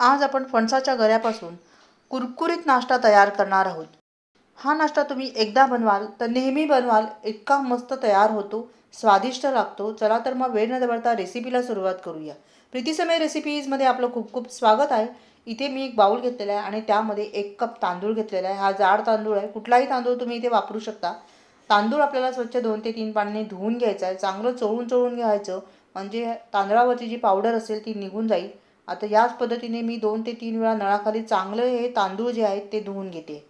आज आपण फणसाच्या गऱ्यापासून कुरकुरीत नाश्ता तयार करणार आहोत. हा नाश्ता तुम्ही एकदा बनवाल तर नेहमी बनवाल इतका मस्त तयार होतो स्वादिष्ट लागतो. चला तर मग वेळ न दवडता रेसिपीला सुरुवात करूया. प्रीतीसमय रेसिपीजमध्ये आपलं खूप खूप स्वागत आहे. इथे मी एक बाऊल घेतलेला आहे आणि त्यामध्ये एक कप तांदूळ घेतलेला आहे. हा जाड तांदूळ आहे. कुठलाही तांदूळ तुम्ही इथे वापरू शकता. तांदूळ आपल्याला स्वच्छ दोन ते तीन पाण्याने धुवून घ्यायचा आहे. चांगलं चोळून चोळून घ्यायचं. म्हणजे तांदळावरची जी पावडर असेल ती निघून जाईल. आता याच पद्धतीने मी दोन ते तीन वेळा नळाखाली चांगलं हे तांदूळ जे आहेत ते धुवून घेते.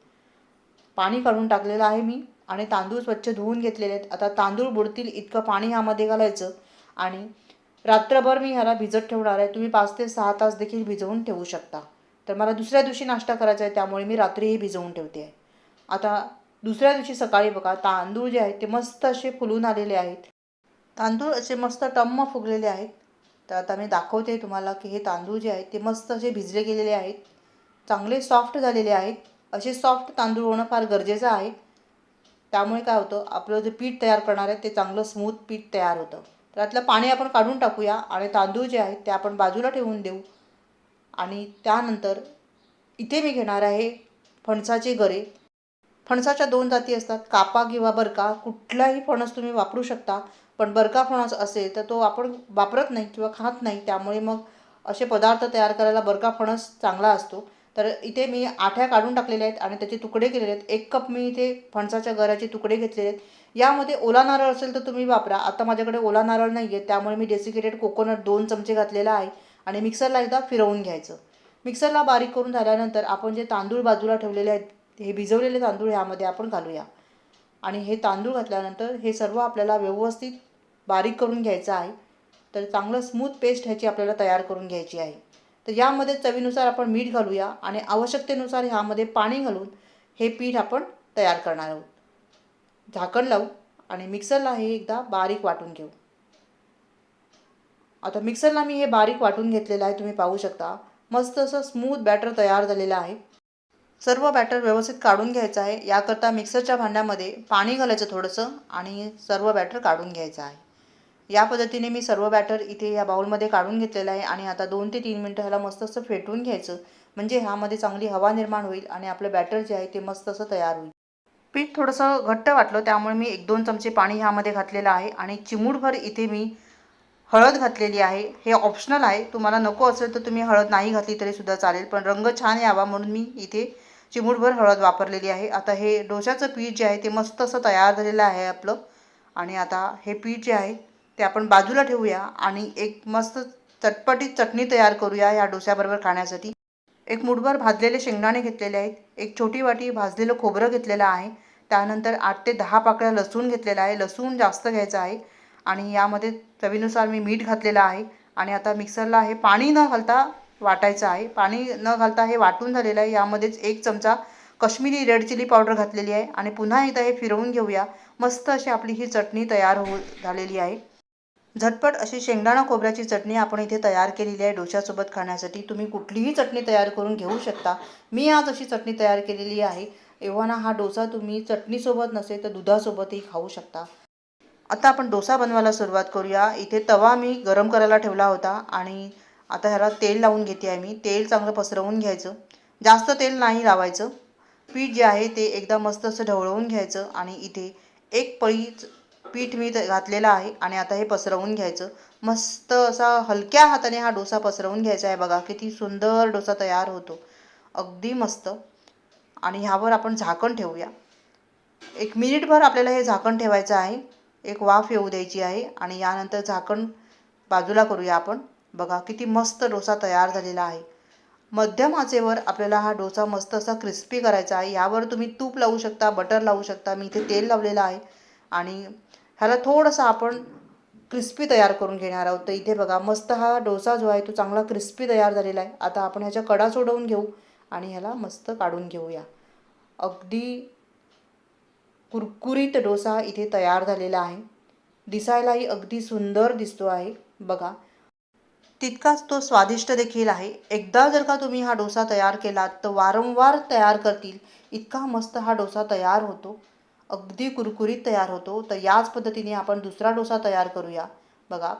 पाणी काढून टाकलेलं आहे मी आणि तांदूळ स्वच्छ धुवून घेतलेले आहेत. आता तांदूळ बुडतील इतकं पाणी ह्यामध्ये घालायचं आणि रात्रभर मी ह्याला भिजत ठेवणार आहे. तुम्ही पाच ते सहा तास देखील भिजवून ठेवू शकता. तर मला दुसऱ्या दिवशी नाश्ता करायचा आहे त्यामुळे मी रात्रीही भिजवून ठेवते. आहे आता दुसऱ्या दिवशी सकाळी बघा तांदूळ जे आहेत ते मस्त असे फुलून आलेले आहेत. तांदूळ असे मस्त टम्म फुगलेले आहेत. तर आता मी दाखवते तुम्हाला की हे तांदूळ जे आहेत ते मस्त असे भिजले गेलेले आहेत. चांगले सॉफ्ट झालेले आहेत. असे सॉफ्ट तांदूळ होणं फार गरजेचं आहे. त्यामुळे काय होतं आपलं जे पीठ तयार करणार आहे ते चांगलं स्मूथ पीठ तयार होतं. त्यातलं पाणी आपण काढून टाकूया आणि तांदूळ जे आहेत ते आपण बाजूला ठेवून देऊ. आणि त्यानंतर इथे मी घेणार आहे फणसाचे गरे. फणसाच्या दोन जाती असतात कापा किंवा बरका. कुठलाही फणस तुम्ही वापरू शकता. पण बरका फणस असेल तर तो आपण वापरत नाही किंवा खात नाही त्यामुळे मग असे पदार्थ तयार करायला बरका फणस चांगला असतो. तर इथे मी आठ्या काढून टाकलेल्या आहेत आणि त्याचे तुकडे केलेले आहेत. एक कप मी इथे फणसाच्या गऱ्याचे तुकडे घेतलेले आहेत. यामध्ये ओला नारळ असेल तर तुम्ही वापरा. आता माझ्याकडे ओला नारळ नाही आहे त्यामुळे मी डेसिकेटेड कोकोनट दोन चमचे घातलेला आहे आणि मिक्सरला एकदा फिरवून घ्यायचं. मिक्सरला बारीक करून झाल्यानंतर आपण जे तांदूळ बाजूला ठेवलेले आहेत हे भिजवलेले तांदूळ ह्यामध्ये आपण घालूया. आणि हे तांदूळ घातल्यानंतर हे सर्व आपल्याला व्यवस्थित बारीक करून घ्यायचं आहे. तर चांगलं स्मूथ पेस्ट ह्याची आपल्याला तयार करून घ्यायची आहे. तर यामध्ये चवीनुसार आपण मीठ घालूया आणि आवश्यकतेनुसार ह्यामध्ये पाणी घालून हे पीठ आपण तयार करणार आहोत. झाकण लावू आणि मिक्सरला हे एकदा बारीक वाटून घेऊ. आता मिक्सरला मी हे बारीक वाटून घेतलेलं आहे तुम्ही पाहू शकता. मस्त असं स्मूथ बॅटर तयार झालेलं आहे. सर्व बॅटर व्यवस्थित काढून घ्यायचं आहे. याकरता मिक्सरच्या भांड्यामध्ये पाणी घालायचं थोडंसं आणि सर्व बॅटर काढून घ्यायचं आहे. या पद्धतीने मी सर्व बॅटर इथे या बाउलमध्ये काढून घेतलेलं आहे आणि आता दोन ते तीन मिनटं ह्याला मस्त असं फेटून घ्यायचं. म्हणजे ह्यामध्ये चांगली हवा निर्माण होईल आणि आपलं बॅटर जे आहे ते मस्त असं तयार होईल. पीठ थोडंसं घट्ट वाटलं त्यामुळे मी एक दोन चमचे पाणी ह्यामध्ये घातलेलं आहे आणि चिमूटभर इथे मी हळद घातलेली आहे. हे ऑप्शनल आहे. तुम्हाला नको असेल तर तुम्ही हळद नाही घातली तरीसुद्धा चालेल पण रंग छान यावा म्हणून मी इथे चिमूटभर हळद वापरलेली आहे. आता हे डोशाचं पीठ जे आहे ते मस्त असं तयार झालेलं आहे आपलं. आणि आता हे पीठ जे आहे ते आपण बाजूला ठेवूया आणि एक मस्त चटपटीत चटणी तयार करूया या डोस्याबरोबर खाण्यासाठी. एक मुठभर भाजलेले शेंगदाणे घेतलेले आहेत. एक छोटी वाटी भाजलेलं खोबरं घेतलेलं आहे. त्यानंतर आठ ते दहा पाकळ्या लसूण घेतलेला आहे. लसूण जास्त घ्यायचं आहे आणि यामध्ये चवीनुसार मी मीठ घातलेलं आहे आणि आता मिक्सरला हे पाणी न घालता वाटायचं आहे. पाणी न घालता हे वाटून झालेलं आहे. यामध्येच एक चमचा कश्मीरी रेड चिली पावडर घातलेली आहे आणि पुन्हा एकदा हे फिरवून घेऊया. मस्त अशी आपली ही चटणी तयार हो झालेली आहे. झटपट अशी शेंगदाणा खोबऱ्याची चटणी आपण इथे तयार केलेली आहे डोश्यासोबत खाण्यासाठी. तुम्ही कुठलीही चटणी तयार करून घेऊ शकता. मी आज अशी चटणी तयार केलेली आहे. एव्हाना हा डोसा तुम्ही चटणीसोबत नसेल तर दुधासोबतही खाऊ शकता. आता आपण डोसा बनवायला सुरुवात करूया. इथे तवा मी गरम करायला ठेवला होता आणि आता ह्याला तेल लावून घेते आहे मी. तेल चांगलं पसरवून घ्यायचं. जास्त तेल नाही लावायचं. पीठ जे आहे ते एकदा मस्त असं ढवळवून घ्यायचं आणि इथे एक पळी पीठ मी घातलेलं आहे आणि आता हे पसरवून घ्यायचं. मस्त असा हलक्या हाताने हा डोसा पसरवून घ्यायचा आहे बघा किती सुंदर डोसा तयार होतो. अगदी मस्त. आणि ह्यावर आपण झाकण ठेवूया. एक मिनिटभर आपल्याला हे झाकण ठेवायचं आहे. एक वाफ येऊ द्यायची आहे आणि यानंतर झाकण बाजूला करूया आपण. बघा किती मस्त डोसा तयार झालेला आहे. मध्यम आचेवर आपल्याला हा डोसा मस्त असा क्रिस्पी करायचा आहे. यावर तुम्ही तूप लावू शकता बटर लावू शकता. मी इथे तेल लावलेलं आहे. आणि ह्याला थोडंसं आपण क्रिस्पी तयार करून घेणार आहोत. तर इथे बघा मस्त हा डोसा जो आहे तो चांगला क्रिस्पी तयार झालेला आहे. आता आपण ह्याच्या कडा सोडवून घेऊ आणि ह्याला मस्त काढून घेऊया. अगदी कुरकुरीत डोसा इथे तयार झालेला आहे. दिसायलाही अगदी सुंदर दिसतो आहे. बघा तितकाच तो स्वादिष्ट देखील आहे. एकदा जर का तुम्ही हा डोसा तयार केलात तर वारंवार तयार करतील. इतका मस्त हा डोसा तयार होतो. अगदी कुरकुरीत तयार होतो. तर याच पद्धतीने आपण दुसरा डोसा तयार करूया. बघा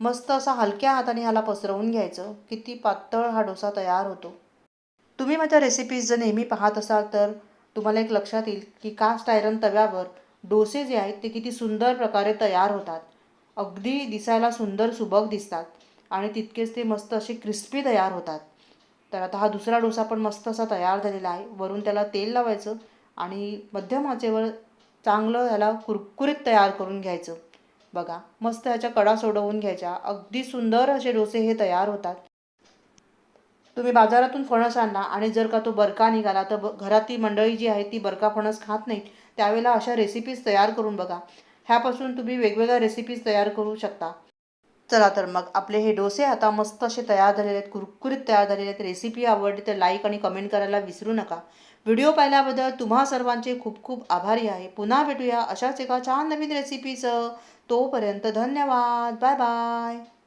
मस्त असा हलक्या हाताने ह्याला पसरवून घ्यायचं. किती पातळ हा डोसा तयार होतो. तुम्ही माझ्या रेसिपीज जर नेहमी पाहत असाल तर तुम्हाला एक लक्षात येईल की कास्ट आयरन तव्यावर डोसे जे आहेत ते किती सुंदर प्रकारे तयार होतात. अगदी दिसायला सुंदर सुबक दिसतात आणि तितकेच ते मस्त असे क्रिस्पी तयार होतात. तर आता हा दुसरा डोसा पण मस्त असा तयार झालेला आहे. वरून त्याला तेल लावायचं. आणि मध्यम आचेवर चांगलं ह्याला कुरकुरीत तयार करून घ्यायचं. बघा मस्त ह्याच्या कडा सोडवून घ्यायच्या. अगदी सुंदर असे डोसे हे तयार होतात. तुम्ही बाजारातून फणस आणला आणि जर का तो बरका निघाला तर ब घरातली मंडळी जी आहे ती बरका फणस खात नाहीत. त्यावेळेला अशा रेसिपीज तयार करून बघा. ह्यापासून तुम्ही वेगवेगळ्या रेसिपीज तयार करू शकता. चला तर मग आपले हे डोसे आता मस्त असे तयार झालेले आहेत कुरकुरीत तयार झालेले आहेत. रेसिपी आवडली तर लाईक आणि कमेंट करायला विसरू नका. व्हिडिओ पाहिल्याबद्दल तुम्हा सर्वांचे खूप खूप आभारी आहे. पुन्हा भेटूया अशाच एका छान नवीन रेसिपीचं तोपर्यंत धन्यवाद. Bye bye